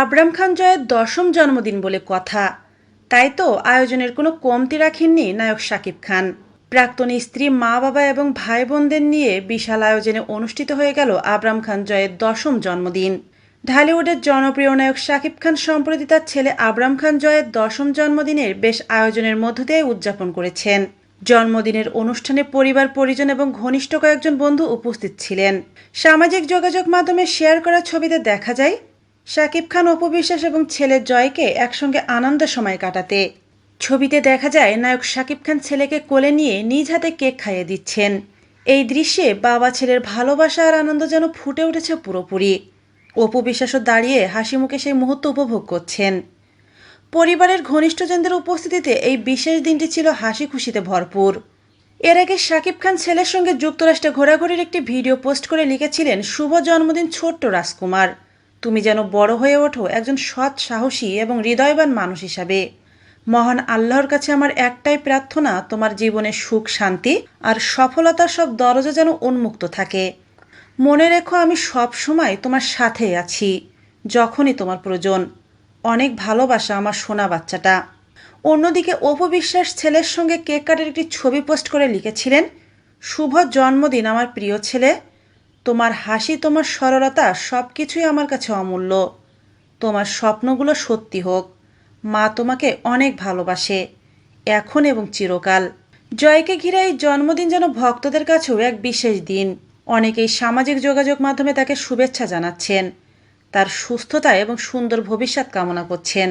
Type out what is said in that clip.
আবরাম খান জয়ের দশম জন্মদিন বলে কথা। তাই তো আয়োজনের কোনো কমতি রাখেননি নায়ক শাকিব খান। প্রাক্তন স্ত্রী মা বাবা এবং ভাই বোনদের নিয়ে বিশাল আয়োজনে অনুষ্ঠিত হয়ে গেল আবরাম খান জয়ের দশম জন্মদিন। ঢালিউডের জনপ্রিয় নায়ক শাকিব খান সম্প্রতি তার ছেলে আবরাম খান জয়ের দশম জন্মদিনের বেশ আয়োজনের মধ্য দিয়ে উদযাপন করেছেন। জন্মদিনের অনুষ্ঠানে পরিবার, পরিজন এবং ঘনিষ্ঠ কয়েকজন বন্ধু উপস্থিত ছিলেন। সামাজিক যোগাযোগ মাধ্যমে শেয়ার করা ছবিতে দেখা যায় শাকিব খান অপবিশ্বাস এবং ছেলে জয়কে একসঙ্গে আনন্দ সময় কাটাতে। ছবিতে দেখা যায়, নায়ক শাকিব খান ছেলেকে কোলে নিয়ে নিজ হাতে কেক খাইয়ে দিচ্ছেন। এই দৃশ্যে বাবা ছেলের ভালোবাসা আর আনন্দ যেন ফুটে উঠেছে পুরোপুরি। অপু বিশ্বাসও দাঁড়িয়ে হাসি মুখে সেই মুহূর্ত উপভোগ করছেন। পরিবারের ঘনিষ্ঠজনদের উপস্থিতিতে এই বিশেষ দিনটি ছিল হাসি খুশিতে ভরপুর। এর আগে শাকিব খান ছেলের সঙ্গে যুক্তরাষ্ট্রে ঘোরাঘুরির একটি ভিডিও পোস্ট করে লিখেছিলেন, শুভ জন্মদিন ছোট্ট রাজকুমার। তুমি যেন বড় হয়ে ওঠো একজন সৎ, সাহসী এবং হৃদয়বান মানুষ হিসাবে। মহান আল্লাহর কাছে আমার একটাই প্রার্থনা, তোমার জীবনে সুখ, শান্তি আর সফলতার সব দরজা যেন উন্মুক্ত থাকে। মনে রেখো আমি সব সময় তোমার সাথে আছি, যখনই তোমার প্রয়োজন। অনেক ভালোবাসা আমার সোনা বাচ্চাটা। অন্যদিকে অপবিশ্বাস ছেলের সঙ্গে কেক কাটের একটি ছবি পোস্ট করে লিখেছিলেন, শুভ জন্মদিন আমার প্রিয় ছেলে। তোমার হাসি, তোমার সরলতা সব কিছুই আমার কাছে অমূল্য। তোমার স্বপ্নগুলো সত্যি হোক। মা তোমাকে অনেক ভালোবাসে, এখন এবং চিরকাল। জয়কে ঘিরে এই জন্মদিন যেন ভক্তদের কাছেও এক বিশেষ দিন। অনেকেই সামাজিক যোগাযোগ মাধ্যমে তাকে শুভেচ্ছা জানাচ্ছেন, তার সুস্থতা এবং সুন্দর ভবিষ্যৎ কামনা করছেন।